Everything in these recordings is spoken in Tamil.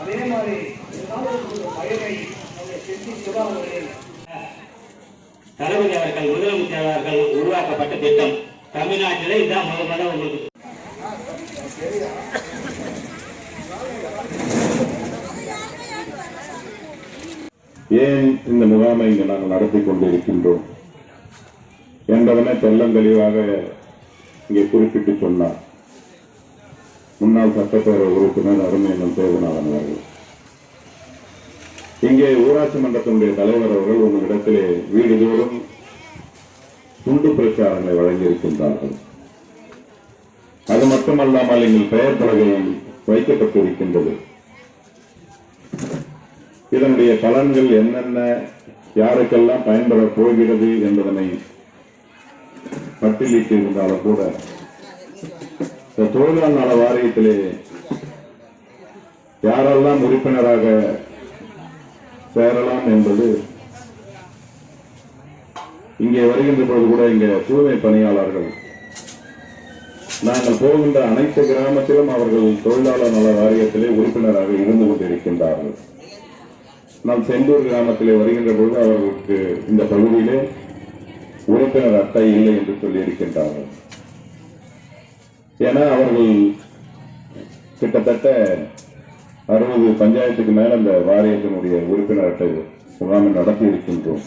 அதே மாதிரி செஞ்சு சிவாவுடைய தளபதி அவர்கள் முதலமைச்சர் அவர்கள் உருவாக்கப்பட்ட திட்டம். தமிழ்நாட்டிலே இதான் முதல் உங்களுக்கு ஏன் இந்த முகாமை இங்கு நாங்கள் நடத்தி கொண்டிருக்கின்றோம்? என்பதனை தெல்லம் தெளிவாக இங்கே குறிப்பிட்டு சொன்னார். முன்னாள் சட்டப்பேரவை உறுப்பினர் அருமையன் தேவநாதன் அவர்கள். இங்கே ஊராட்சி மன்றத்தினுடைய தலைவர் அவர்கள் உங்களிடத்திலே வீடுதோறும் துண்டு பிரச்சாரங்களை வழங்கியிருக்கின்றார்கள். அது மட்டுமல்லாமல் எங்கள் பெயர் பலகை வைக்கப்பட்டிருக்கின்றது. இதனுடைய பலன்கள் என்னென்ன யாருக்கெல்லாம் பயன்பட போகிறது என்பதனை பட்டியலிட்டு இருந்தாலும் கூட இந்த தொழிலாளர் நல வாரியத்திலே யாரெல்லாம் உறுப்பினராக சேரலாம் என்பது இங்கே வருகின்ற பொழுது கூட இங்கே தூய்மை பணியாளர்கள் நாங்கள் போகின்ற அனைத்து கிராமத்திலும் அவர்கள் தொழிலாளர் நல வாரியத்திலே உறுப்பினராக இருந்து கொண்டிருக்கின்றார்கள். நாம் செந்தூர் கிராமத்திலே வருகின்ற பொழுது அவர்களுக்கு இந்த பகுதியிலே உறுப்பினர் அட்டை இல்லை என்று சொல்லி இருக்கின்றார்கள். ஏன்னா அவர்கள் கிட்டத்தட்ட அறுபது பஞ்சாயத்துக்கு மேல அந்த வாரியத்தினுடைய உறுப்பினர் அட்டை முகாமை நடத்தி இருக்கின்றோம்.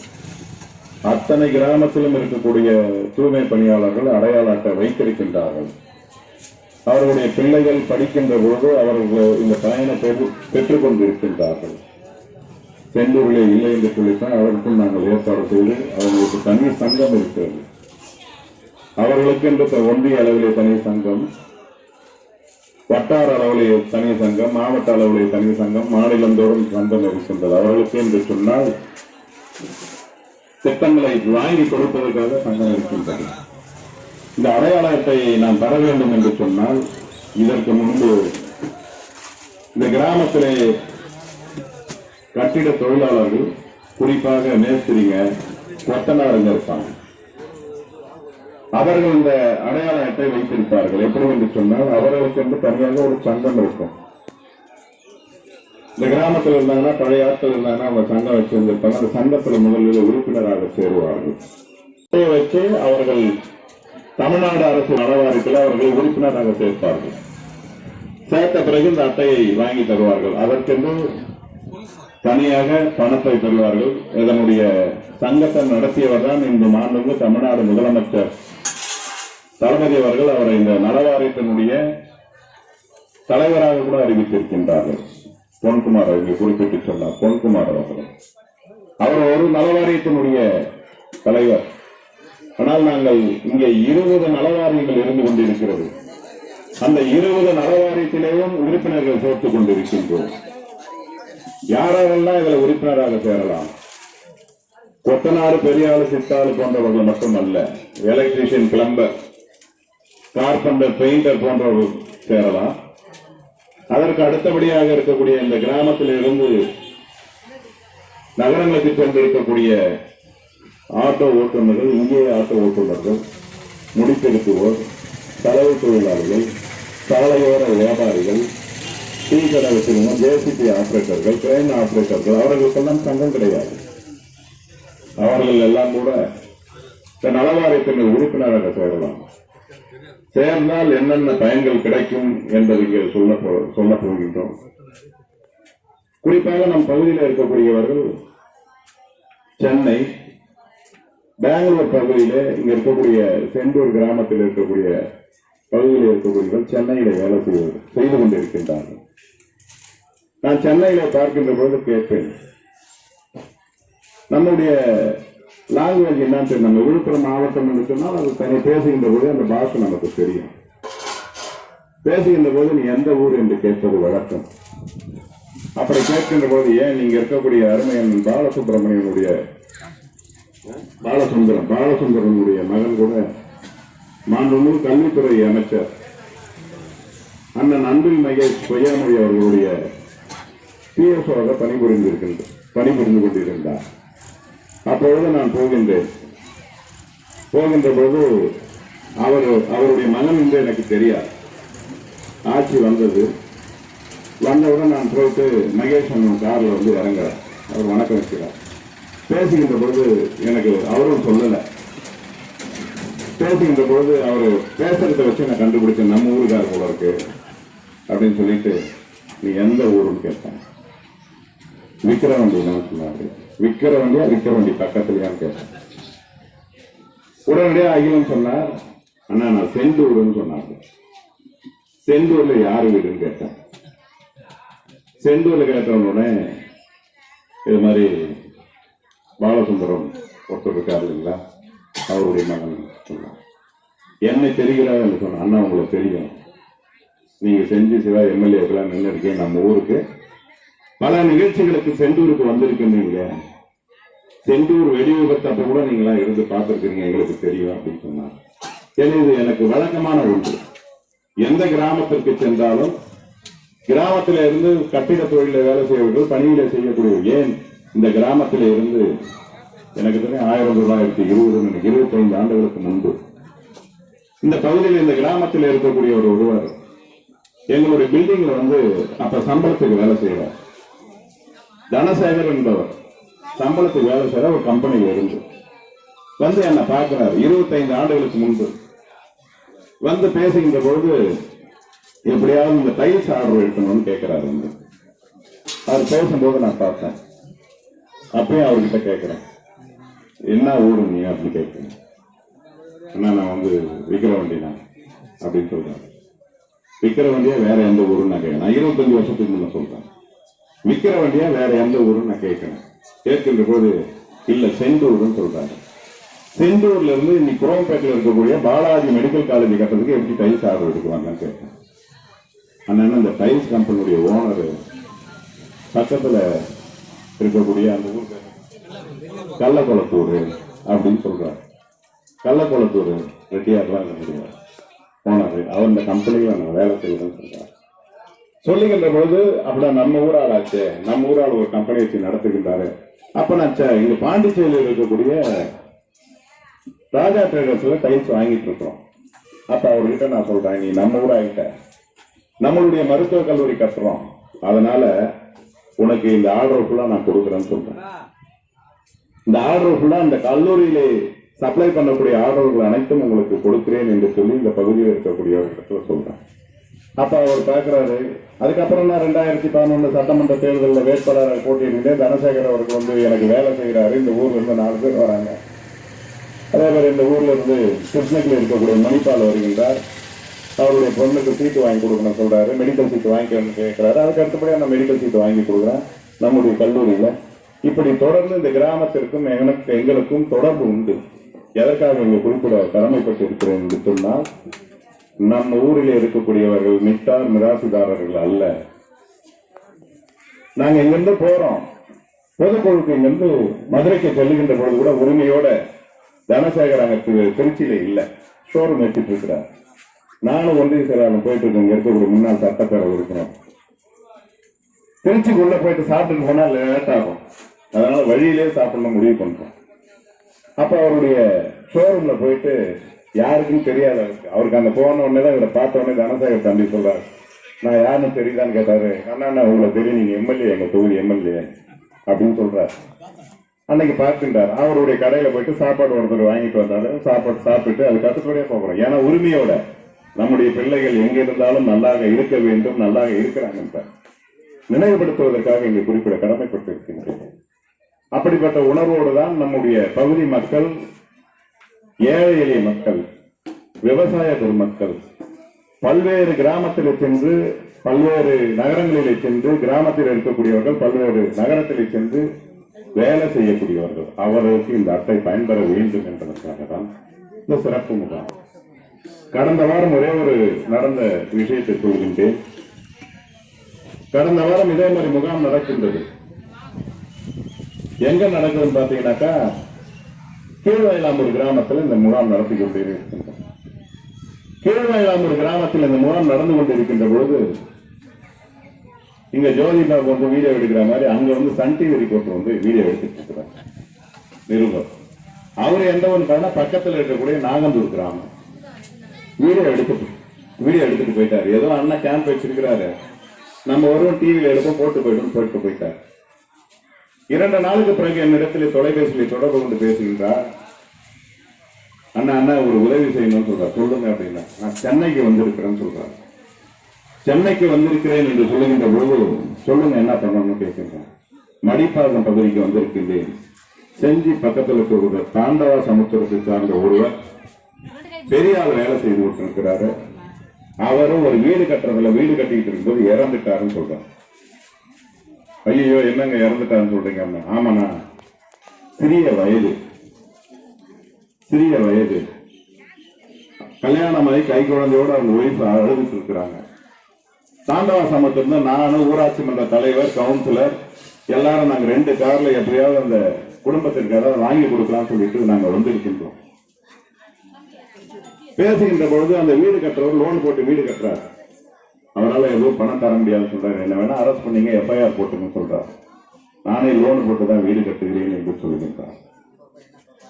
அத்தனை கிராமத்திலும் இருக்கக்கூடிய தூய்மை பணியாளர்கள் அடையாள அட்டை வைத்திருக்கின்றார்கள். அவர்களுடைய பிள்ளைகள் படிக்கின்ற பொழுது அவர்கள் இந்த பயனை பெற்று- பெற்றுக் கொண்டிருக்கின்றார்கள். செந்தூரிலே இல்லை என்று சொல்லித்தான் அவருக்கும் நாங்கள் ஏற்பாடு செய்து அவர்களுக்கு தனி சங்கம் இருக்கிறது. அவர்களுக்கு என்று ஒன்றிய அளவிலே தனி சங்கம் வட்டார அளவிலே தனி சங்கம் மாவட்ட அளவிலே தனி சங்கம் மாநிலந்தோறும் சங்கம் இருக்கின்றது. அவர்களுக்கு என்று சொன்னால் திட்டங்களை வாங்கி கொடுப்பதற்காக சங்கம் இருக்கின்றது. இந்த அடையாளத்தை நான் நாம் தர வேண்டும் என்று சொன்னால் இதற்கு முன்பு இந்த கிராமத்திலே கட்டிட தொழிலாளர்கள் குறிப்பாக மேஸ்திரிங்க கொத்தனாருங்க இருப்பாங்க. அவர்கள் இந்த அடையாள அட்டை வைத்திருப்பார்கள். எப்படி என்று சொன்னால் அவர்களுக்கு வந்து தனியாக ஒரு சங்கம் இருக்கும். இந்த கிராமத்தில் இருந்தாங்கன்னா பழைய ஆட்கள் இருந்தாங்கன்னா அவங்க சங்கம் வச்சிருந்திருப்பாங்க. அந்த சங்கத்தில் முதலில் உறுப்பினராக சேருவார்கள். இதை வச்சு அவர்கள் தமிழ்நாடு அரசு நலவாரியத்தில் அவர்கள் உறுப்பினராக சேர்ப்பார்கள். சேர்த்த பிறகு இந்த அட்டையை வாங்கி தருவார்கள். அதற்கென்று தனியாக பணத்தை பெறுவார்கள். இதனுடைய சங்கத்தை நடத்தியவர் தான் இந்த மாண்புமிகு தமிழ்நாடு முதலமைச்சர். தளபதி அவர்கள் அவரை இந்த நலவாரியத்தினுடைய தலைவராக கூட அறிவித்திருக்கின்றார்கள். பொன்குமார் அவர்கள் குறிப்பிட்டு சொன்னார் பொன்குமார் அவர்கள். அவர் ஒரு நலவாரியத்தினுடைய தலைவர். ஆனால் நாங்கள் இங்கே இருபது நலவாரியங்கள் இருந்து கொண்டிருக்கிறது. அந்த இருபது நலவாரியத்திலேயும் உறுப்பினர்கள் சேர்த்துக் கொண்டிருக்கின்றோம். யாரெல்லாம் இதுல உறுப்பினராக சேரலாம்? கொத்தனாறு பெரியாள் சித்தாள் போன்றவர்கள் மட்டுமல்ல எலக்ட்ரீஷியன் பிளம்பர் கார்பெண்டர் பெயிண்டர் போன்றவர்கள் சேரலாம். அதற்கு அடுத்தபடியாக இருக்கக்கூடிய இந்த கிராமத்தில் இருந்து நகரங்களுக்கு சென்றிருக்கக்கூடிய ஆட்டோ ஓட்டுநர்கள் இங்கே ஆட்டோ ஓட்டுநர்கள் முடித்திருக்குவோர் தலைவு தொழிலாளர்கள் சாலையோர வியாபாரிகள் டீ கடை வச்சிருந்த ஜேசிபி ஆபரேட்டர்கள் கிரைன் ஆபரேட்டர்கள் அவர்களுக்கெல்லாம் சங்கம் கிடையாது. அவர்கள் எல்லாம் கூட இந்த நலவாரியத்தின் உறுப்பினராக சேரலாம் சேர்ந்தால் என்னென்ன பயன்கள் கிடைக்கும் என்பதை இங்கே சொல்ல சொல்ல போகின்றோம். குறிப்பாக நம் பகுதியில் இருக்கக்கூடியவர்கள் சென்னை பெங்களூர் பகுதியிலே இங்க இருக்கக்கூடிய செந்தூர் கிராமத்தில் இருக்கக்கூடிய பகுதியில் இருக்கக்கூடியவர்கள் சென்னையில வேலை செய்வது செய்து கொண்டிருக்கின்றார்கள். நான் சென்னையில பார்க்கின்ற பொழுது கேட்பேன் நம்முடைய லாங்குவேஜ் என்னன்னு தெரியும். நம்ம விழுப்புரம் மாவட்டம் சொன்னால் அது தனி பேசுகின்ற போது அந்த பாஷை நமக்கு தெரியும். பேசுகின்ற போது நீ எந்த ஊர் என்று கேட்பது வழக்கம். அப்படி கேட்கின்ற போது ஏன் நீங்க இருக்கக்கூடிய அருமையன் பாலசுப்ரமணியனுடைய பாலசுந்தரம் பாலசுந்தரனுடைய மகன் கூட மாண்புமிகு கல்வித்துறை அமைச்சர் அண்ணன் அன்பில் மகேஷ் பொய்யாமொழி அவர்களுடைய பிஎஸ்ஓவாக பணிபுரிந்திருக்கின்ற பணிபுரிந்து கொண்டிருந்தார் அப்பொழுது நான் போகின்றேன். போகின்ற பொழுது அவர் அவருடைய மகன் என்று எனக்கு தெரியாது. ஆட்சி வந்தது. வந்தவுடன் நான் போயிட்டு மகேஷ் அண்ணன் காரில் வந்து இறங்குறேன் அவர் வணக்கம் வைக்கிறார். பேசுகின்ற பொழுது எனக்கு அவரும் சொல்லலை. பேசுகின்ற பொழுது அவர் பேசுறத வச்சு நான் கண்டுபிடிச்சேன் நம்ம ஊருக்கார போல இருக்கு. அப்படின்னு சொல்லிட்டு நீ எந்த ஊருன்னு கேட்டேன். விக்கிரவண்டி தான் சொன்னாரு? விக்கிரவண்டியா விக்கிரவண்டி பக்கத்துலயான்னு கேட்டேன். உடனடியா அகிலம் சொன்னார் அண்ணா நான் செந்தூர்னு சொன்னாரு. செந்தூர்ல யார் வீடுன்னு கேட்டேன். செந்தூர்ல கேட்டவனுடனே இது மாதிரி பாலசுந்தரம் ஒருத்தர் இருக்காரு இல்லைங்களா? அவருடைய மகன் சொன்னார். என்னை தெரிகிறார் என்று சொன்ன அண்ணா உங்களுக்கு தெரியும். நீங்க செஞ்சு சிவா எம்எல்ஏக்கெல்லாம் நின்று இருக்கீங்க நம்ம ஊருக்கு. பல நிகழ்ச்சிகளுக்கு செந்தூருக்கு வந்திருக்கின்றீங்க செந்தூர் வெடி விபத்து அப்ப கூட நீங்களா இருந்து பார்த்திருக்கீங்க எங்களுக்கு தெரியும் அப்படின்னு சொன்னார். எனக்கு வழக்கமான ஒன்று. எந்த கிராமத்திற்கு சென்றாலும் கிராமத்தில இருந்து கட்டிட தொழில வேலை செய்யவர்கள் பணியில செய்யக்கூடிய ஏன் இந்த கிராமத்தில இருந்து? எனக்கு தெரியும் ஆயிரம் தொள்ளாயிரத்தி இருபது இருபத்தைந்து ஆண்டுகளுக்கு முன்பு. இந்த பகுதியில் இந்த கிராமத்தில் இருக்கக்கூடிய ஒரு ஒருவர் எங்களுடைய பில்டிங்ல வந்து அப்ப சம்பளத்துக்கு வேலை செய்யறார் தனசேகர் என்பவர் சம்பளத்துக்கு வேலை செய்யற ஒரு கம்பெனியில் இருந்து வந்து என்ன பார்க்கிறார். இருபத்தைந்து ஆண்டுகளுக்கு முன்பு வந்து பேசுகின்ற பொழுது எப்படியாவது இந்த டைல்ஸ் ஆர்டர் எடுக்கணும்னு கேட்கிறாரு வந்து அவர் பேசும்போது நான் பார்த்தேன். அப்பயும் அவர்கிட்ட கேட்கிறேன் என்ன ஊரு நீ? அப்படின்னு கேட்கிறேன். அண்ணா நான் வந்து விக்கிரவண்டி தான் அப்படின்னு சொல்றேன் விக்கிரவண்டியா வேற எந்த ஊருன்னு நான் கேட்கிறேன் நான் இருபத்தஞ்சு வருஷத்துக்கு முன்ன சொல்றேன். விக்கிரவண்டியா வேற எந்த ஊருன்னு நான் கேட்கிறேன் கேட்கின்ற போது இல்ல செந்தூர்னு சொல்றாரு செந்தூர்ல இருந்து இன்னைக்கு குரோம்பேட்டில் இருக்கக்கூடிய பாலாஜி மெடிக்கல் காலேஜ் கட்டுறதுக்கு எப்படி டைல்ஸ் ஆர்டர் எடுக்குவாங்கன்னு கேட்டேன். அண்ணன் இந்த டைல்ஸ் கம்பெனியுடைய ஓனர் பக்கத்துல இருக்கக்கூடிய அந்த ஊர் கள்ளக்குளத்தூர் அப்படின்னு சொல்றாரு. கள்ளக்குளத்தூர் ரெட்டியார் தான் ஓனர் அவர் இந்த கம்பெனியில் நான் வேலை செய்யணும்னு சொல்றாரு. சொல்லுகின்ற பொழுது அப்படின்னா நம்ம ஊரால் ஆச்சு நம்ம ஊரால் ஒரு கம்பெனி வச்சு நடத்துகின்றாரு. அப்ப நான் இங்க பாண்டிச்சேரியில் இருக்கக்கூடிய ராஜா ட்ரேடர்ஸ்ல டைல்ஸ் வாங்கிட்டு இருக்கோம் அப்ப அவர்கிட்ட நான் சொல்றேன் நீ நம்ம ஊராகிட்ட நம்மளுடைய மருத்துவக் கல்லூரி கட்டுறோம். அதனால உனக்கு இந்த ஆர்டர் ஃபுல்லா நான் கொடுக்குறேன்னு சொல்றேன். இந்த ஆர்டர் ஃபுல்லா அந்த கல்லூரியிலே சப்ளை பண்ணக்கூடிய ஆர்டர்கள் அனைத்தும் உங்களுக்கு கொடுக்கிறேன் என்று சொல்லி இந்த பகுதியில் இருக்கக்கூடிய இடத்துல சொல்றேன். அப்ப அவர் பார்க்கிறாரு அதுக்கப்புறம் நான் ரெண்டாயிரத்தி பதினொன்று சட்டமன்ற தேர்தலில் வேட்பாளராக போட்டியிட்டேன் தனசேகர் அவருக்கு வந்து எனக்கு வேலை செய்கிறாரு. இந்த ஊர்ல இருந்து நாலு பேர் வராங்க. அதே மாதிரி இந்த ஊர்ல இருந்து கிருஷ்ணகிரி இருக்கக்கூடிய மணிப்பால் வருகின்றார். அவருடைய பொண்ணுக்கு சீட்டு வாங்கி கொடுக்கணும் சொல்றாரு. மெடிக்கல் சீட்டு வாங்கிக்கணும்னு கேட்கிறாரு. அதுக்கு அடுத்தபடியாக நான் மெடிக்கல் சீட்டு வாங்கி கொடுக்குறேன். நம்முடைய கல்லூரியில. இப்படி தொடர்ந்து இந்த கிராமத்திற்கும் எனக்கு எங்களுக்கும் தொடர்பு உண்டு. எதற்காக இங்க குறிப்பிட கடமைப்பட்டு இருக்கிறேன் என்று சொன்னால் நம்ம ஊரில் இருக்கக்கூடியவர்கள் மிட்டார் மிராசுதாரர்கள் அல்ல. நாங்க இங்கிருந்து போறோம். பொதுக்குழுக்கு இங்கிருந்து மதுரைக்கு செல்லுகின்ற பொழுது கூட உரிமையோட தனசேகர் அங்க திருச்சியில இல்ல. ஷோரூம் எடுத்துட்டு இருக்கிறார். நானும் ஒன்றிய செயலாளர் போயிட்டு இருக்கேன் இங்க இருக்கக்கூடிய முன்னாள் சட்டப்பேரவை இருக்கிறோம் திருச்சிக்குள்ள போயிட்டு சாப்பிட்டு போனா லேட் ஆகும். அதனால வழியிலே சாப்பிடணும் முடிவு பண்றோம் அப்ப அவருடைய ஷோரூம்ல போயிட்டு யாருக்கும் தெரியாது அவருக்கு. அவருக்கு அந்த போன உடனே தான் இவரை பார்த்த உடனே தனசேகர் தம்பி சொல்றாரு. நான் யாருன்னு தெரியுதான்னு கேட்டாரு. அண்ணா நான் உங்களை தெரியும் நீங்க எம்எல்ஏ எங்க தொகுதி எம்எல்ஏ அப்படின்னு சொல்றாரு. அன்னைக்கு பார்த்துட்டாரு. அவருடைய கடையில போயிட்டு சாப்பாடு ஒருத்தர் வாங்கிட்டு வந்தாரு. சாப்பாடு சாப்பிட்டு அது கட்டுப்படியா போகிறோம் ஏன்னா உரிமையோட நம்முடைய பிள்ளைகள் எங்க இருந்தாலும் நல்லாக இருக்க வேண்டும் நல்லாக இருக்கிறாங்க நினைவுபடுத்துவதற்காக இங்கே குறிப்பிட கடமைப்பட்டு இருக்கின்றேன் அப்படிப்பட்ட உணர்வோடு தான் நம்முடைய பகுதி மக்கள் ஏழை எளிய மக்கள் விவசாய பெருமக்கள் பல்வேறு கிராமத்திலே சென்று பல்வேறு நகரங்களிலே சென்று கிராமத்தில் இருக்கக்கூடியவர்கள் பல்வேறு நகரத்திலே சென்று வேலை செய்யக்கூடியவர்கள். அவர்களுக்கு இந்த அட்டை பயன்பெற வேண்டும் என்பதற்காக தான் இந்த சிறப்பு முகாம். கடந்த வாரம் ஒரே ஒரு நடந்த விஷயத்தை சொல்கின்றேன் கடந்த வாரம் இதே மாதிரி முகாம் நடக்கின்றது. எங்க நடக்குதுன்னு பாத்தீங்கன்னாக்கா கீழ்வயலாம்பூர் கிராமத்தில் இந்த முகாம் நடத்தி கொண்டே கீழ்வயலாம்பூர் கிராமத்தில் இந்த முகாம் நடந்து கொண்டிருக்கின்ற பொழுது இங்க ஜோதி பாபு வந்து வீடியோ எடுக்கிற மாதிரி அங்க வந்து சன் டிவி ரிப்போர்ட் வந்து வீடியோ எடுத்துட்டு இருக்கிறார். நிருபர். அவர் எந்த ஒன்று காரணம் பக்கத்தில் இருக்கக்கூடிய நாகந்தூர் கிராமம். வீடியோ எடுத்து வீடியோ எடுத்துட்டு போயிட்டாரு. ஏதோ அண்ணா கேம்ப் வச்சிருக்கிறாரு. நம்ம வருவோம் டிவியில எடுப்போம் போட்டு போயிடும் போயிட்டு போயிட்டார். இரண்டு நாளுக்கு பிறகு என்னிடத்தில் தொலைபேசியில் தொடர்பு கொண்டு பேசுகின்றார். அண்ணா அண்ணா ஒரு உதவி செய்யணும்னு சொல்றார். சொல்லுங்க அப்படின்னா நான் சென்னைக்கு வந்திருக்கிறேன்னு சொல்றாரு. சென்னைக்கு வந்திருக்கிறேன் என்று சொல்லுகின்ற பொழுது சொல்லுங்க என்ன பண்ணணும்னு கேட்கின்றேன். மடிப்பாக்கம் பகுதிக்கு வந்திருக்கின்றேன். செஞ்சி பக்கத்தில் இருக்கிற தாண்டவா சமுத்திரத்தை சார்ந்த ஒருவர் பெரிய வேலை செய்து கொண்டிருக்கிறாரு. அவரும் ஒரு வீடு கட்டுறதுல வீடு கட்டிக்கிட்டு இருக்கும்போது இறந்துட்டாருன்னு சொல்றாரு. ஐயோ என்னங்க இறந்துட்டாருன்னு சொல்றீங்க அண்ணா? ஆமாண்ணா. சிறிய வயது. சிறிய வயது கல்யாணம் ஆகி கை குழந்தையோட அவங்க ஒய்ஃப் அழுதுட்டு இருக்கிறாங்க தாண்டவா சமத்துல நானும் ஊராட்சி மன்ற தலைவர் கவுன்சிலர் எல்லாரும் நாங்க ரெண்டு கார்ல எப்படியாவது அந்த குடும்பத்திற்கு ஏதாவது வாங்கி கொடுக்கலாம்னு சொல்லிட்டு நாங்க வந்திருக்கின்றோம். பேசுகின்ற பொழுது அந்த வீடு கட்டுறவர் லோன் போட்டு வீடு கட்டுறாரு. அவரால் எதுவும் பணம் தர முடியாதுன்னு சொல்றாரு. என்ன வேணா அரெஸ்ட் பண்ணீங்க எஃப்ஐஆர் போட்டுன்னு சொல்றாரு. நானே லோன் போட்டு தான் வீடு கட்டுகிறேன் என்று சொல்கின்றார்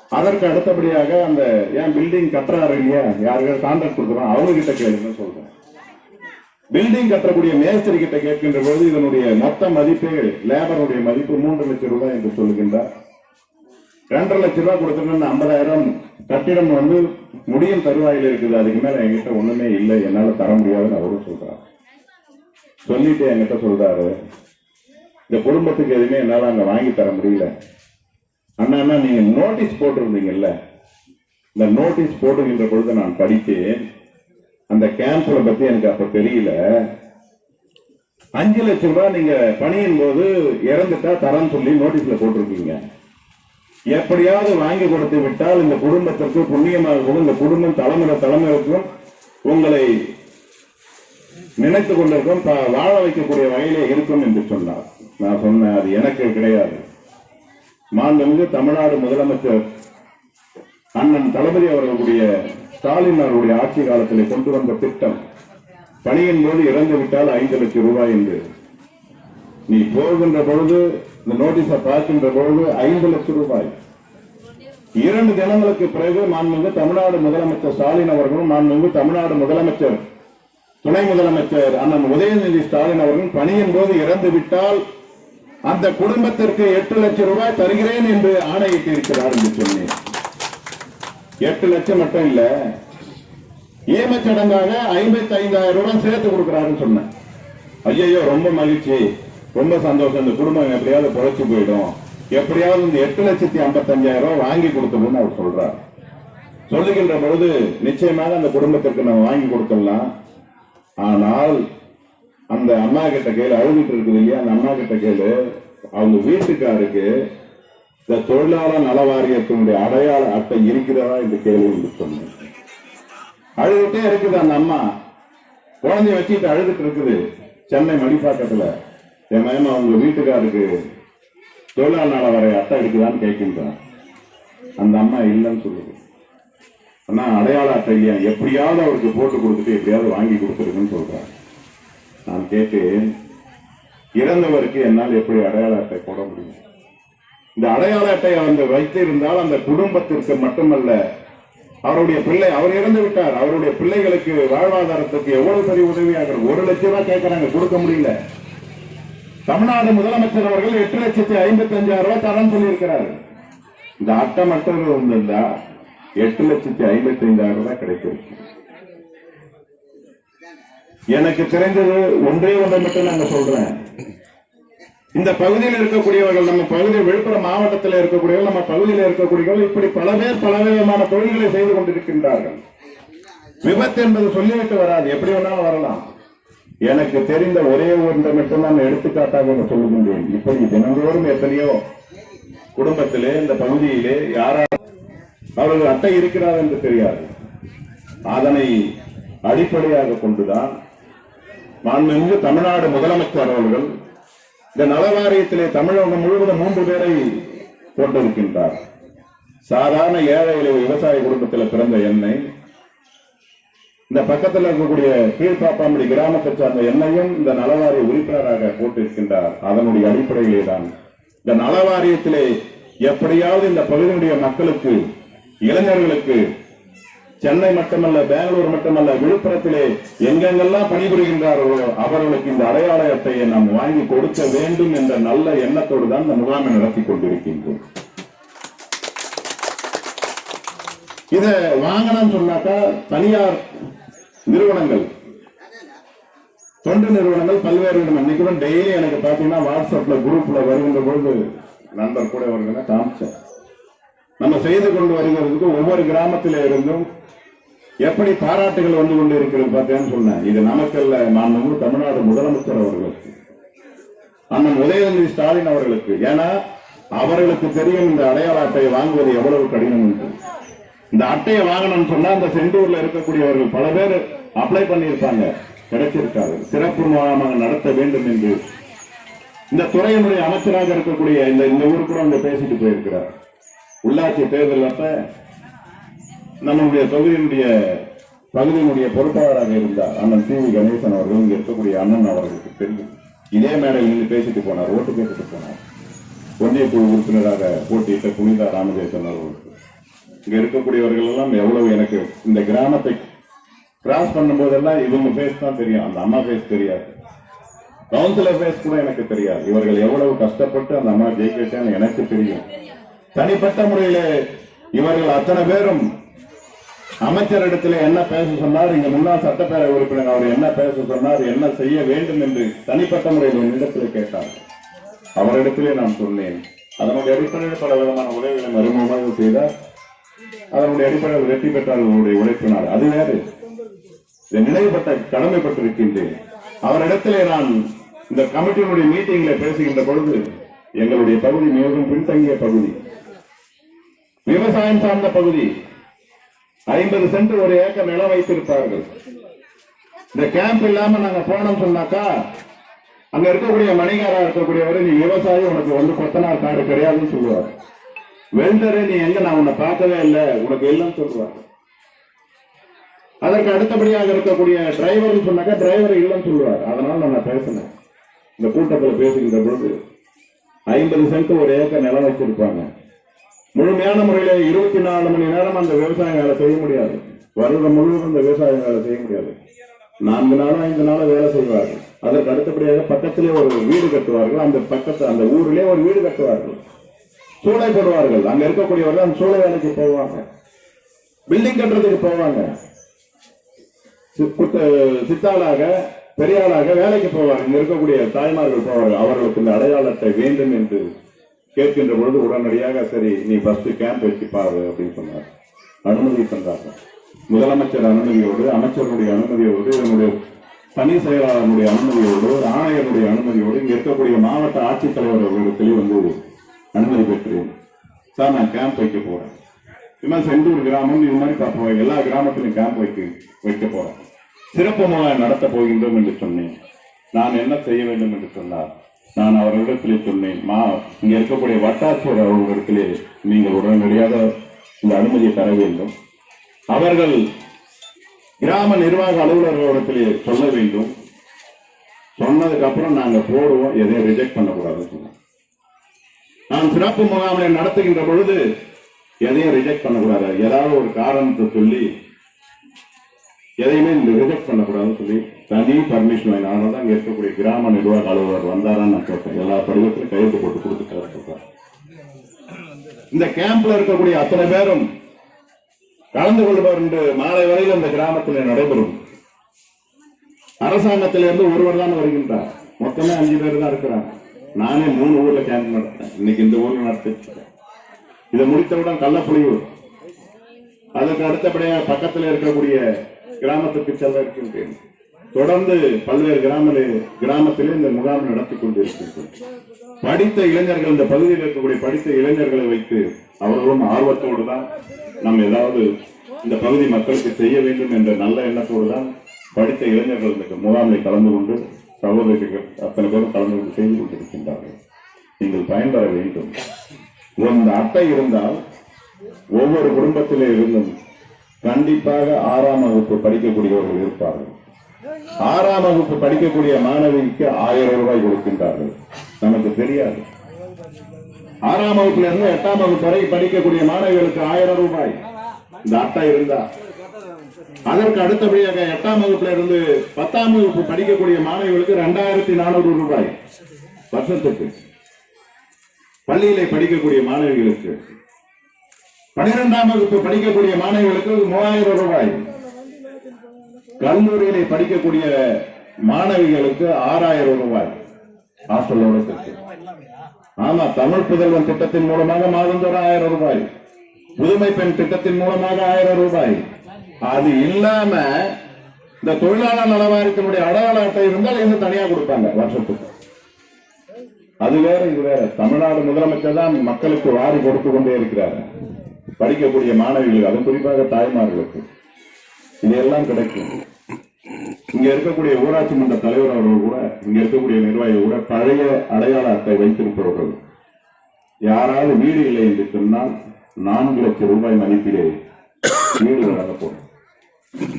அதற்கு அடுத்தபடியாக அந்த ஏன் பில்டிங் கட்டுறாரு இல்லையா? யாருக்காவது கான்ட்ராக்ட் கொடுக்குறோம் அவங்க கிட்ட கேளுங்கன்னு சொல்றேன். பில்டிங் கட்டக்கூடிய மேஸ்திரி கிட்ட கேட்கின்ற பொழுது இதனுடைய மொத்த மதிப்பு லேபருடைய மதிப்பு மூன்று லட்சம் ரூபாய் என்று சொல்லுகின்றார். ரெண்டரை லட்சம் ரூபாய் கொடுத்துருந்தா ஐம்பதாயிரம் கட்டிடம் வந்து முடியும் தருவாயில் இருக்குது. அதுக்கு மேல என்கிட்ட ஒண்ணுமே இல்லை. என்னால தர முடியாதுன்னு அவரும் சொல்றாரு. சொல்லிட்டு என்கிட்ட சொல்றாரு. இந்த குடும்பத்துக்கு எதுவுமே என்னால அங்க வாங்கி தர முடியல. அண்ணா அண்ணா நீங்க நோட்டீஸ் போட்டிருந்தீங்கல்ல? இந்த நோட்டீஸ் போடுகின்ற பொழுது நான் படித்தேன். அந்த கேம்ப்ல பத்தி எனக்கு அப்ப தெரியல. அஞ்சு லட்சம் ரூபாய் நீங்க பணியின் போது இறந்துட்டா தரேன்னு சொல்லி நோட்டீஸ்ல போட்டிருக்கீங்க. எப்படியாவது வாங்கி கொடுத்து விட்டால் இந்த குடும்பத்திற்கு புண்ணியமாகவும் இந்த குடும்பம் தலைமுறை தலைமுறைக்கும் உங்களை நினைத்து கொண்டிருக்கும். வாழ வைக்கக்கூடிய வகையிலே இருக்கும் என்று சொன்னார். நான் சொன்னேன் அது எனக்கு கிடையாது. மாண்புமிகு தமிழ்நாடு முதலமைச்சர் அண்ணன் தளபதி அவர்களுடைய ஸ்டாலின் அவருடைய ஆட்சி காலத்தில் கொண்டு வந்த திட்டம் பணியின் போது இறந்து விட்டால் ஐந்து லட்சம் ரூபாய் என்று. நீ போகின்ற பொழுது இந்த நோட்டீஸை பார்க்கின்ற பொழுது ஐந்து லட்சம் ரூபாய். இரண்டு தினங்களுக்கு பிறகு மாண்புமிகு தமிழ்நாடு முதலமைச்சர் ஸ்டாலின் அவர்களும் மாண்புமிகு தமிழ்நாடு முதலமைச்சர் துணை முதலமைச்சர் அண்ணன் உதயநிதி ஸ்டாலின் அவர்கள் பணியின் போது இறந்து விட்டால் அந்த குடும்பத்திற்கு எட்டு லட்சம் ரூபாய் தருகிறேன் என்று ஆணையிட்டிருக்கிறார் என்று சொன்னேன். எட்டு லட்சம் மட்டும் இல்ல ஈமச்சடங்காக ஐம்பத்தி ஐந்தாயிரம் ரூபாய் சேர்த்து கொடுக்கிறாருன்னு சொன்னேன். ஐயோ ரொம்ப மகிழ்ச்சி ரொம்ப சந்தோஷம். இந்த குடும்பம் எப்படியாவது புழைச்சு போயிடும். எப்படியாவது இந்த எட்டு லட்சத்தி ஐம்பத்தஞ்சாயிரம் ரூபாய் வாங்கி கொடுத்தோம்னு அவர் சொல்றார். சொல்லுகின்ற பொழுது நிச்சயமாக அந்த குடும்பத்திற்கு நம்ம வாங்கி கொடுத்துடலாம். ஆனால் அந்த அம்மா கிட்ட கேளு அழுதுட்டு இருக்குது இல்லையா? அந்த அம்மா கிட்ட கேளு அவங்க வீட்டுக்காருக்கு இந்த தொழிலாளர் நல வாரியத்தினுடைய அடையாள அட்டை இருக்கிறதா என்று கேள்வி என்று சொன்னேன். அழுதுட்டே இருக்குது அந்த அம்மா. குழந்தைய வச்சுட்டு அழுதுட்டு இருக்குது. சென்னை மடிப்பாக்கத்துல என் மயமா அவங்க வீட்டுக்காருக்கு தொழிலாளர் நல வாரிய அட்டை இருக்குதான்னு கேட்கின்றான். அந்த அம்மா இல்லைன்னு சொல்லுது. ஆனா அடையாள அட்டை இல்லையா? எப்படியாவது அவருக்கு போட்டு கொடுத்துட்டு எப்படியாவது வாங்கி கொடுத்துருக்குன்னு சொல்றாங்க நான் கேட்டேன் இறந்தவருக்கு என்னால் எப்படி அடையாள அட்டை போட முடியும்? இந்த அடையாள அட்டை அந்த வைத்திருந்தால் அந்த குடும்பத்திற்கு மட்டுமல்ல அவருடைய பிள்ளை அவர் இறந்து விட்டார். அவருடைய பிள்ளைகளுக்கு வாழ்வாதாரத்துக்கு எவ்வளவு பெரிய உதவியாக ஒரு லட்சம் ரூபாய் கேட்கிறாங்க கொடுக்க முடியல. தமிழ்நாடு முதலமைச்சர் அவர்கள் எட்டு லட்சத்தி ஐம்பத்தி அஞ்சாயிரம் ரூபாய் தரம் சொல்லியிருக்கிறார். இந்த அட்டை மட்டும் இருந்திருந்தா எட்டு லட்சத்தி ஐம்பத்தி ஐந்தாயிரம் ரூபாய் கிடைத்திருக்கு எனக்கு தெரிந்தது ஒன்றே ஒன்றை மட்டும் நாங்க சொல்றேன். இந்த பகுதியில் இருக்கக்கூடியவர்கள் நம்ம பகுதியில் விழுப்புரம் மாவட்டத்தில் இருக்கக்கூடியவர்கள் நம்ம பகுதியில் இருக்கக்கூடியவர்கள் இப்படி பல பேர் பல விதமான தொழில்களை செய்து கொண்டிருக்கின்றார்கள். விபத்து என்பது சொல்லிவிட்டு வராது. எப்படி வேணாலும் வரலாம். எனக்கு தெரிந்த ஒரே ஒன்றை மட்டும் நான் எடுத்துக்காட்டாக சொல்லுகின்றேன். இப்படி தினந்தோறும் எத்தனையோ குடும்பத்திலே இந்த பகுதியிலே யாரா அவர்கள் அட்டை இருக்கிறார் என்று தெரியாது. அதனை அடிப்படையாக கொண்டுதான் மாண்புமிகு தமிழ்நாடு முதலமைச்சர் அவர்கள் இந்த நலவாரியத்திலே தமிழகம் முழுவதும் மூன்று பேரை கொண்டிருக்கின்றார் சாதாரண ஏழை எளிய விவசாய குடும்பத்தில் பிறந்த என்னை இந்த பக்கத்தில் இருக்கக்கூடிய கீழ்பாப்பாம்படி கிராமத்தை சார்ந்த என்னையும் இந்த நலவாரிய உறுப்பினராக போட்டிருக்கின்றார். அதனுடைய அடிப்படையிலே தான் இந்த நலவாரியத்திலே எப்படியாவது இந்த பகுதியினுடைய மக்களுக்கு இளைஞர்களுக்கு சென்னை மட்டுமல்ல பெங்களூர் மட்டுமல்ல விழுப்புரத்திலே எங்கெங்கெல்லாம் பணிபுரிகின்றார்களோ அவர்களுக்கு இந்த அடையாள அட்டையை நாம் வாங்கி கொடுக்க வேண்டும் என்ற நல்ல எண்ணத்தோடு தான் இந்த முகாமை நடத்தி கொண்டிருக்கின்றோம். இத வாங்கணும்னு சொன்னாக்கா தனியார் நிறுவனங்கள் தொண்டு நிறுவனங்கள் பல்வேறு இன்னைக்கு கூட டெய்லி எனக்கு பாத்தீங்கன்னா வாட்ஸ்அப்ல குரூப்ல வருகின்ற பொழுது நண்பர் கூட வருகிற காமிச்சேன். நம்ம செய்து கொண்டு வருகிறதுக்கு ஒவ்வொரு கிராமத்தில இருந்தும் எப்படி பாராட்டுகள் வந்து கொண்டு இருக்கிறது பார்த்தேன்னு சொன்னேன் இது நமக்கல்ல நம்ம தமிழ்நாடு முதலமைச்சர் அவர்களுக்கு அண்ணன் உதயநிதி ஸ்டாலின் அவர்களுக்கு. ஏன்னா அவர்களுக்கு தெரியும் இந்த அடையாள அட்டையை வாங்குவது எவ்வளவு கடினம் என்று. இந்த அட்டையை வாங்கணும்னு சொன்னா அந்த செந்தூர்ல இருக்கக்கூடியவர்கள் பல பேர் அப்ளை பண்ணியிருப்பாங்க. கிடைச்சிருக்காது. சிறப்பு முகாமாக நடத்த வேண்டும் என்று. இந்த துறையினுடைய அமைச்சராக இருக்கக்கூடிய இந்த இந்த ஊருக்கு அங்க பேசிட்டு போயிருக்கிறார். உள்ளாட்சி தேர்தல் அப்ப நம்மளுடைய தொகுதியினுடைய பகுதியினுடைய பொறுப்பாளராக இருந்தார் அண்ணன் சி வி கணேசன் அவர்கள் இங்க இருக்கக்கூடிய அண்ணன் அவர்களுக்கு தெரியும். இதே மேடையில் நின்று பேசிட்டு போனார் ஓட்டு கேட்டுட்டு போனார். ஒன்றிய குழு உறுப்பினராக போட்டியிட்ட புனிதா ராமதேசன் அவர்களுக்கு. இங்க இருக்கக்கூடியவர்கள் எல்லாம் எவ்வளவு எனக்கு இந்த கிராமத்தை கிராஸ் பண்ணும்போதெல்லாம் இவங்க ஃபேஸ் தான் தெரியும். அந்த அம்மா ஃபேஸ் தெரியாது. கவுன்சிலர் ஃபேஸ் கூட எனக்கு தெரியாது. இவர்கள் எவ்வளவு கஷ்டப்பட்டு அந்த அம்மா ஜெயிக்க எனக்கு தெரியும். தனிப்பட்ட முறையில் இவர்கள் அத்தனை பேரும் அமைச்சரிடத்தில் என்ன பேச சொன்னார்? இங்க முன்னாள் சட்டப்பேரவை உறுப்பினர் அவர் என்ன பேச சொன்னார்? என்ன செய்ய வேண்டும் என்று தனிப்பட்ட முறையில் என்னிடத்தில் கேட்டார். அவரிடத்திலே நான் சொன்னேன். அதனுடைய அடிப்படையில் பல விதமான உதவிகளை மறுமுகமாக செய்தார். அதனுடைய அடிப்படையில் வெற்றி பெற்றார் அவருடைய உழைப்பினார் அது வேறு. நினைவுபட்ட கடமைப்பட்டிருக்கின்றேன். அவரிடத்திலே நான் இந்த கமிட்டியினுடைய மீட்டிங்ல பேசுகின்ற பொழுது எங்களுடைய பகுதி மிகவும் பின்தங்கிய பகுதி. விவசாயம் சார்ந்த பகுதி. ஐம்பது சென்ட் ஒரு ஏக்கர் நிலம் வைத்திருப்பார்கள். இந்த கேம்ப் இல்லாம நாங்க போனோம் சொன்னாக்கா அங்க இருக்கக்கூடிய மணிகாரா இருக்கக்கூடியவர் நீ விவசாயி உனக்கு வந்து கொத்தனார் காடு கிடையாதுன்னு சொல்லுவார். வெல்டரு நீ எங்க நான் உன்னை பார்க்கவே இல்லை. உனக்கு இல்லைன்னு சொல்லுவார். அதற்கு அடுத்தபடியாக இருக்கக்கூடிய டிரைவர் சொன்னாக்கா டிரைவர் இல்லைன்னு சொல்லுவார். அதனால நான் பேசினேன். இந்த கூட்டத்தில் பேசுகின்ற பொழுது ஐம்பது சென்ட் ஒரு ஏக்கர் நிலம் வச்சிருப்பாங்க முழுமையான முறையில இருபத்தி நாலு மணி நேரம் அந்த விவசாயம் வேலை செய்ய முடியாது. வருடம் முழுவதும் இந்த விவசாயம் வேலை செய்ய முடியாது. நான்கு நாளும் ஐந்து நாளும் வேலை செய்வார்கள். அதற்கு அடுத்தபடியாக பக்கத்திலே ஒரு வீடு கட்டுவார்கள். அந்த பக்கத்து அந்த ஊரிலே ஒரு வீடு கட்டுவார்கள். சூளை போடுவார்கள். அங்க இருக்கக்கூடியவர்கள் அந்த சூளை வேலைக்கு போவாங்க. பில்டிங் கட்டுறதுக்கு போவாங்க. சித்தாளாக பெரியாளாக வேலைக்கு போவார் இங்க இருக்கக்கூடிய தாய்மார்கள் போவார்கள். அவர்களுக்கு இந்த அடையாளத்தை வேண்டும் என்று கேட்கின்ற பொழுது உடனடியாக சரி நீ ஃபர்ஸ்ட் கேம்ப் வச்சு பாரு அப்படின்னு சொன்னார். அனுமதி தந்தார்கள். முதலமைச்சர் அனுமதியோடு அமைச்சருடைய அனுமதியோடு என்னுடைய தனி செயலாளருடைய அனுமதியோடு ஆணையருடைய அனுமதியோடு இங்க இருக்கக்கூடிய மாவட்ட ஆட்சித்தலைவர் அவர்களிடத்திலே வந்து அனுமதி பெற்றேன். சார் நான் கேம்ப் வைக்க போறேன். இது மாதிரி செந்தூர் கிராமம் இது மாதிரி பார்ப்போம் எல்லா கிராமத்திலும் கேம்ப் வைக்க வைக்க போறேன். சிறப்பு முகாம் நடத்த போகின்றோம் என்று சொன்னேன். நான் என்ன செய்ய வேண்டும் என்று சொன்னார். நான் அவர்களிடத்திலே சொன்னேன் மா இங்க இருக்கக்கூடிய வட்டாட்சியர் அவர்களிடத்திலே நீங்கள் உடனடியாக இந்த அனுமதியை தர வேண்டும். அவர்கள் கிராம நிர்வாக அலுவலர்களிடத்திலே சொல்ல வேண்டும். சொன்னதுக்கு அப்புறம் நாங்க போடுவோம் எதையும் ரிஜெக்ட் பண்ணக்கூடாதுன்னு சொன்னோம். நான் சிறப்பு முகாமலை நடத்துகின்ற பொழுது எதையும் ரிஜெக்ட் பண்ணக்கூடாது. ஏதாவது ஒரு காரணத்தை சொல்லி எதையுமே ரிஜெக்ட் பண்ணக்கூடாதுன்னு சொல்லி தனி பர்மிஷன் வாங்கி அதனால தான் இருக்கக்கூடிய கிராம நிர்வாக அலுவலர் வந்தாரான்னு நான் கேட்டேன். எல்லா படிவத்திலும் கையெழுத்து போட்டு கொடுத்து சொல்றாரு. இந்த கேம்ப்ல இருக்கக்கூடிய அத்தனை பேரும் கலந்து கொள்வார் என்று மாலை வரையில் அந்த கிராமத்தில் நடைபெறும். அரசாங்கத்திலிருந்து ஒருவர் தான் வருகின்றார். மொத்தமே அஞ்சு பேர் தான் இருக்கிறாங்க. நானே மூணு ஊர்ல கேம்ப் நடத்தேன் இன்னைக்கு இந்த ஊர்ல நடத்திட்டு இதை முடித்தவுடன் கள்ளப்புலியூர். அதற்கு அடுத்தபடியாக பக்கத்தில் இருக்கக்கூடிய கிராமத்துக்கு செல்ல இருக்கின்றேன். தொடர்ந்து பல்வேறு கிராம கிராமத்திலே இந்த முகாம் நடத்தி கொண்டிருக்கின்றோம். படித்த இளைஞர்கள் இந்த பகுதியில் இருக்கக்கூடிய படித்த இளைஞர்களை வைத்து அவர்களும் ஆர்வத்தோடு தான் நாம் ஏதாவது இந்த பகுதி மக்களுக்கு செய்ய வேண்டும் என்ற நல்ல எண்ணத்தோடு தான் படித்த இளைஞர்கள் இந்த முகாமில் கலந்து கொண்டு சகோதரிகள் அத்தனை பேரும் கலந்து கொண்டு செய்து கொண்டிருக்கின்றார்கள். நீங்கள் பயன்பெற வேண்டும். இந்த அட்டை இருந்தால் ஒவ்வொரு குடும்பத்திலே இருந்தும் கண்டிப்பாக ஆறாம் வகுப்பு படிக்கக்கூடியவர்கள் இருப்பார்கள். ஆறாம் வகுப்பு படிக்கக்கூடிய மாணவிக்கு ஆயிரம் ரூபாய் கொடுக்கின்றார்கள். நமக்கு தெரியாது. ஆறாம் வகுப்புல இருந்து எட்டாம் வகுப்பு வரை படிக்கக்கூடிய மாணவிகளுக்கு ஆயிரம் ரூபாய். இந்த அட்டை இருந்தா. அதற்கு அடுத்தபடியாக எட்டாம் வகுப்புல இருந்து பத்தாம் வகுப்பு படிக்கக்கூடிய மாணவிகளுக்கு ரெண்டாயிரத்தி நானூறு ரூபாய் வருஷத்துக்கு. பள்ளியிலே படிக்கக்கூடிய மாணவிகளுக்கு. பனிரெண்டாம் வகுப்பு படிக்கக்கூடிய மாணவிகளுக்கு மூவாயிரம் ரூபாய். கல்லூரியிலே படிக்கக்கூடிய மாணவிகளுக்கு ஆறாயிரம் ரூபாய் ஹாஸ்டலோட சேர்த்து ஆமா தமிழ் புதல்வன் திட்டத்தின் மூலமாக மாதந்தோறும் ஆயிரம் ரூபாய். புதுமை பெண் திட்டத்தின் மூலமாக ஆயிரம் ரூபாய். அது இல்லாம இந்த தொழிலாளர் நலவாரியத்தினுடைய அடையாள அட்டை இருந்தால் இது தனியா கொடுப்பாங்க வருஷத்துக்கு. அது வேற இது வேற. தமிழ்நாடு முதலமைச்சர் தான் மக்களுக்கு வாரி கொடுத்து கொண்டே இருக்கிறார். படிக்கக்கூடிய மாணவிகளுக்கு அதுவும் குறிப்பாக தாய்மார்களுக்கு. இதெல்லாம் கிடைக்கும். இங்க இருக்கக்கூடிய ஊராட்சி மன்ற தலைவர் அவர்கள் கூட இங்க இருக்கக்கூடிய நிர்வாகி கூட பழைய அடையாள அட்டை வைத்திருப்பவர்கள். யாராவது வீடு இல்லை என்று சொன்னால் நான்கு லட்சம் ரூபாய் மதிப்பிலே வீடு வழங்கப்படும்.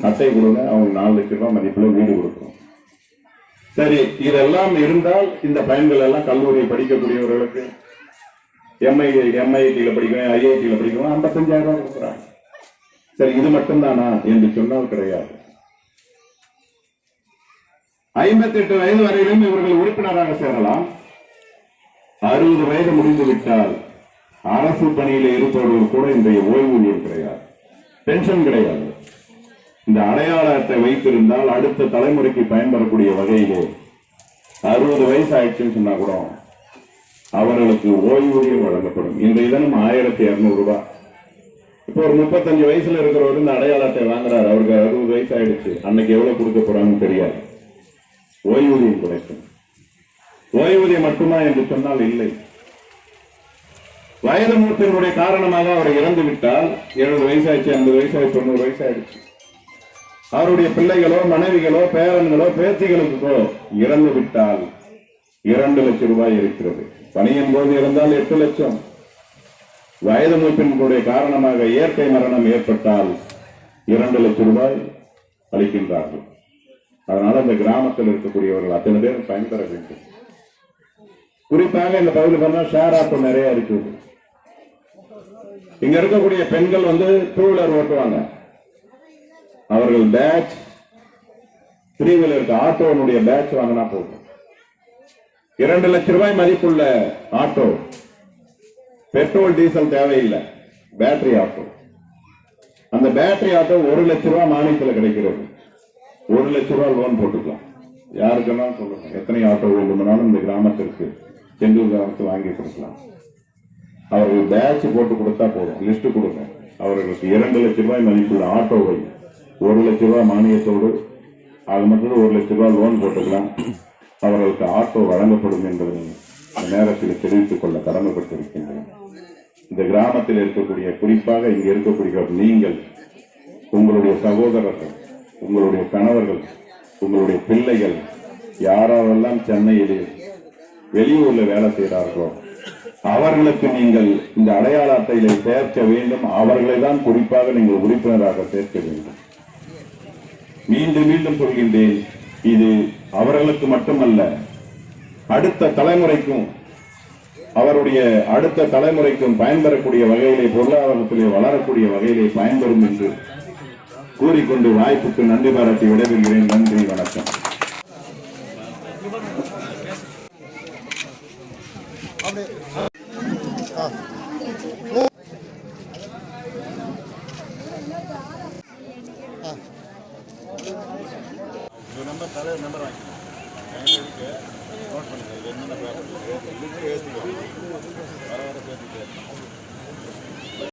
அட்டை கொடுங்க அவங்க நாலு லட்சம் ரூபாய் மதிப்பில் வீடு கொடுக்கணும் சரி இதெல்லாம் இருந்தால் இந்த பயன்கள் எல்லாம் கல்லூரி படிக்கக்கூடியவர்களுக்கு எம்ஐ எம்ஐடியில் படிக்கணும் ஐஐடியில் படிக்கணும் ஐம்பத்தஞ்சாயிரம் ரூபாய் கொடுக்குறாங்க. சரி இது மட்டும்தானா என்று சொன்னால் கிடையாது. ஐம்பத்தி எட்டு வயது வரையிலும் இவர்கள் உறுப்பினராக சேரலாம். அறுபது வயது முடிந்து விட்டால் அரசு பணியில் இருப்பவர்கள் கூட இன்றைய ஓய்வூதியம் கிடையாது. பென்ஷன் கிடையாது. இந்த அடையாள அட்டை வைத்திருந்தால் அடுத்த தலைமுறைக்கு பயன்படக்கூடிய வகையிலே அறுபது வயசு ஆயிடுச்சுன்னு சொன்னா கூட அவர்களுக்கு ஓய்வூதியம் வழங்கப்படும். இன்றைய தினம் ஆயிரத்தி இருநூறு ரூபாய். இப்போ ஒரு முப்பத்தஞ்சு வயசுல இருக்கிறவர் இந்த அடையாள அட்டை வாங்குறாரு. அவருக்கு அறுபது வயசு ஆயிடுச்சு அன்னைக்கு எவ்வளவு கொடுக்க போறாங்கன்னு தெரியாது. ஓய்வூதியம் கிடைக்கும். ஓய்வூதியம் மட்டுமா என்று சொன்னால் இல்லை. வயது மூத்தினுடைய காரணமாக அவர் இறந்து விட்டால் எழுபது வயசாயிடுச்சு ஐம்பது வயசாயிடுச்சு தொண்ணூறு வயசாயிடுச்சு. அவருடைய பிள்ளைகளோ மனைவிகளோ பேரன்களோ பேத்திகளுக்கோ இறந்து விட்டால் இரண்டு லட்சம் ரூபாய் இருக்கிறது. பணியின் போது இருந்தால் எட்டு லட்சம். வயது மூப்பினுடைய காரணமாக இயற்கை மரணம் ஏற்பட்டால் இரண்டு லட்சம் ரூபாய் அளிக்கின்றார்கள். அதனால இந்த கிராமத்தில் இருக்கக்கூடியவர்கள் அத்தனை பேர் பயன்பெற வேண்டும். குறிப்பாக இந்த பகுதி பண்ணா ஷேர் ஆட்டோ நிறைய இருக்குது இங்க இருக்கக்கூடிய பெண்கள் வந்து டூ வீலர் ஓட்டுவாங்க. அவர்கள் பேட்ச் த்ரீ வீலருக்கு ஆட்டோனுடைய பேட்ச் வாங்கினா போதும். இரண்டு லட்சம் ரூபாய் மதிப்புள்ள ஆட்டோ பெட்ரோல் டீசல் தேவையில்லை. பேட்டரி ஆட்டோ அந்த பேட்டரி ஆட்டோ ஒரு லட்சம் ரூபா மானியத்தில் கிடைக்கிறது. ஒரு லட்சம் ரூபா லோன் போட்டுக்கலாம். யாருக்குன்னா சொல்லுங்க எத்தனை ஆட்டோ வேண்டுமானாலும் இந்த கிராமத்திற்கு செந்தூர் கிராமத்தில் வாங்கி கொடுக்கலாம். அவர்கள் பேட்ச் போட்டு கொடுத்தா போதும். லிஸ்ட் கொடுங்க. அவர்களுக்கு இரண்டு லட்சம் ரூபாய் மதிப்புள்ள ஆட்டோவை ஒரு லட்சம் ரூபாய் மானியத்தோடு அது மட்டும் ஒரு லட்ச ரூபாய் லோன் போட்டுக்கலாம். அவர்களுக்கு ஆட்டோ வழங்கப்படும் என்பதை நேரத்தில் தெரிவித்துக் கொள்ள கடமைப்பட்டிருக்கின்றன. இந்த கிராமத்தில் இருக்கக்கூடிய குறிப்பாக இங்கே இருக்கக்கூடிய நீங்கள் உங்களுடைய சகோதரர்கள் உங்களுடைய கணவர்கள் உங்களுடைய பிள்ளைகள் யாரெல்லாம் சென்னையிலே வெளியூர்ல வேலை செய்கிறார்களோ அவர்களுக்கு நீங்கள் இந்த அடையாள அட்டையிலே சேர்க்க வேண்டும். அவர்களை தான் குறிப்பாக நீங்கள் உறுப்பினராக சேர்க்க வேண்டும். மீண்டும் மீண்டும் சொல்கின்றேன் இது அவர்களுக்கு மட்டுமல்ல அடுத்த தலைமுறைக்கும் அவருடைய அடுத்த தலைமுறைக்கும் பயன்பெறக்கூடிய வகையிலே பொருளாதாரத்திலே வளரக்கூடிய வகையிலே பயன்பெறும் என்று கூறிக்கொண்டு வாய்ப்புக்கு நன்றி பாராட்டி விடைபெறுகிறேன். நன்றி வணக்கம். நம்பர் தலைவர் நம்பர் வாங்கிக்கோங்க நோட் பண்ணுங்கள் என்னென்ன பேர்? வர வர பேர்